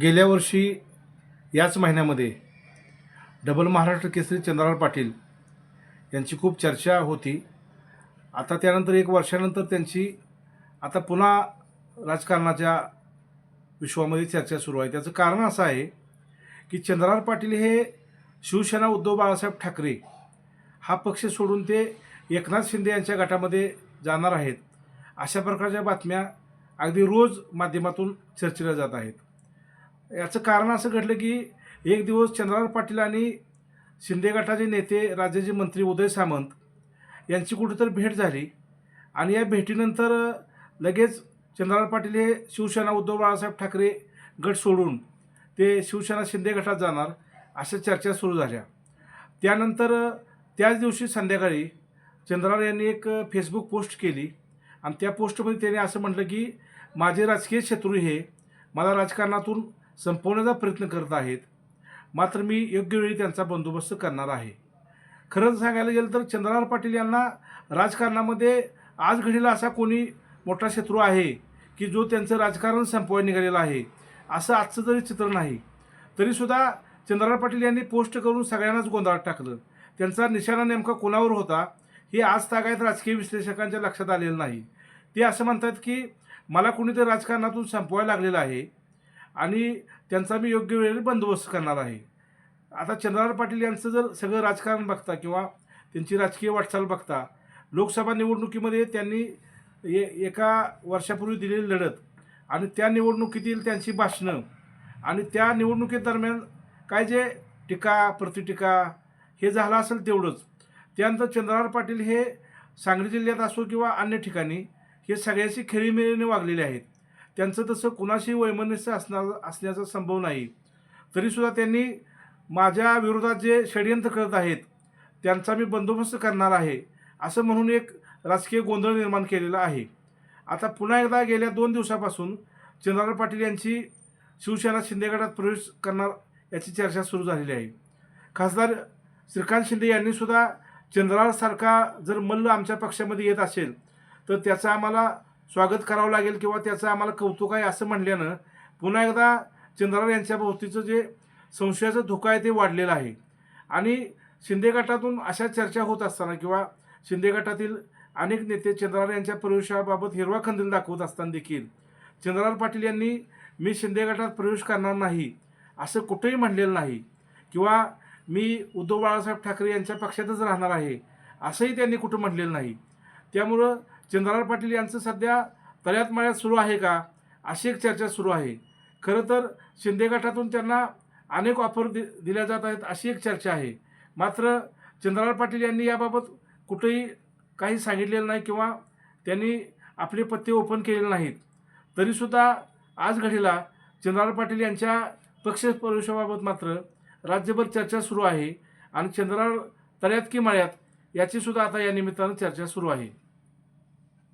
गेल्या वर्षी याच महिन्यामध्ये डबल महाराष्ट्र केसरी चंद्रराव पाटील यांची खूप चर्चा होती. आता त्यानंतर एक वर्षानंतर त्यांची आता पुन्हा राजकारणाच्या विश्वामध्ये चर्चा सुरू आहे. त्याचं कारण असं आहे की चंद्रराव पाटील हे शिवसेना उद्धव बाळासाहेब ठाकरे हा पक्ष सोडून ते एकनाथ शिंदे यांच्या गटामध्ये जाणार आहेत अशा प्रकारच्या बातम्या अगदी रोज माध्यमातून चर्चेल्या जात आहेत. याचं कारण असं घडलं की एक दिवस चंद्रराव पाटील आणि शिंदे गटाचे नेते राज्याचे मंत्री उदय सामंत यांची कुठेतरी भेट झाली. आणि या भेटीनंतर लगेच चंद्रकांत पाटील हे शिवसेना उद्धव बाळासाहेब ठाकरे गट सोडून ते शिवसेना शिंदे गटात जाणार अशा चर्चा सुरू झाल्या. त्यानंतर त्याच दिवशी संध्याकाळी चंद्रराव यांनी एक फेसबुक पोस्ट केली. आणि त्या पोस्टमध्ये त्याने असं म्हटलं की माझे राजकीय शत्रू हे मला राजकारणातून संपवण्याचा प्रयत्न करत आहेत. मात्र मी योग्य वेळी त्यांचा बंदोबस्त करणार आहे. खरंच सांगायला गेलं तर चंद्रराव पाटील यांना राजकारणामध्ये आज घडीला असा कोणी मोठा शत्रू आहे की जो त्यांचं राजकारण संपवायला निघालेलं आहे असं आजचं जरी चित्र नाही तरीसुद्धा चंद्रराव पाटील यांनी पोस्ट करून सगळ्यांनाच गोंधळात टाकलं. त्यांचा निशाणा नेमका कोणावर होता हे आज तागायत राजकीय विश्लेषकांच्या लक्षात आलेलं नाही. ते असं म्हणतात की मला कोणीतरी राजकारणातून संपवायला लागलेलं आहे आणि त्यांचा मी योग्य वेळेला बंदोबस्त करणार आहे. आता चंद्रराव पाटील यांचं जर सगळं राजकारण बघता किंवा त्यांची राजकीय वाटचाल बघता लोकसभा निवडणुकीमध्ये त्यांनी ए एका वर्षापूर्वी दिलेली लढत आणि त्या निवडणुकीतील त्यांची भाषणं आणि त्या निवडणुकीदरम्यान काय जे टीका प्रतिटीका हे झालं असेल तेवढंच. त्यानंतर चंद्रराव पाटील हे सांगली जिल्ह्यात असो किंवा अन्य ठिकाणी हे सगळ्याशी खेळीमेळीने वागलेले आहेत. त्यांचं तसं कुणाशी वैमनस्य असणार असण्याचा संभव नाही. तरीसुद्धा त्यांनी माझ्या विरोधात जे षडयंत्र करत आहेत त्यांचा मी बंदोबस्त करणार आहे असं म्हणून एक राजकीय गोंधळ निर्माण केलेला आहे. आता पुन्हा एकदा गेल्या दोन दिवसापासून चंद्रराव पाटील यांची शिवसेना शिंदेगडात प्रवेश करणार याची चर्चा सुरू झालेली आहे. खासदार श्रीकांत शिंदे यांनीसुद्धा चंद्रारसारखा जर मल्ल आमच्या पक्षामध्ये येत असेल तर त्याचा आम्हाला स्वागत करावं लागेल किंवा त्याचं आम्हाला कौतुक आहे असं म्हणल्यानं पुन्हा एकदा चंद्रराव यांच्या भोवतीचं जे संशयाचं धोका आहे ते वाढलेलं आहे. आणि शिंदे गटातून अशा चर्चा होत असताना किंवा शिंदे गटातील अनेक नेते चंद्रराव यांच्या प्रवेशाबाबत हिरवा खंदील दाखवत असताना देखील चंद्रराव पाटील यांनी मी शिंदे गटात प्रवेश करणार नाही असं कुठेही म्हणलेलं नाही किंवा मी उद्धव बाळासाहेब ठाकरे यांच्या पक्षातच राहणार आहे असंही त्यांनी कुठं म्हणलेलं नाही. त्यामुळं चंद्रराव पाटील यांचं सध्या तळ्यात माळ्यात सुरू आहे का? अशी एक चर्चा सुरू आहे. खरं तर शिंदे गटातून त्यांना अनेक ऑफर दि दिल्या जात आहेत अशी एक चर्चा आहे. मात्र चंद्रराव पाटील यांनी याबाबत कुठेही काही सांगितलेलं नाही किंवा त्यांनी आपले पत्ते ओपन केलेले नाहीत. तरीसुद्धा आज घडीला चंद्रराव पाटील यांच्या पक्ष प्रवेशाबाबत मात्र राज्यभर चर्चा सुरू आहे आणि चंद्रराव तळ्यात की माळ्यात याचीसुद्धा आता या निमित्तानं चर्चा सुरू आहे.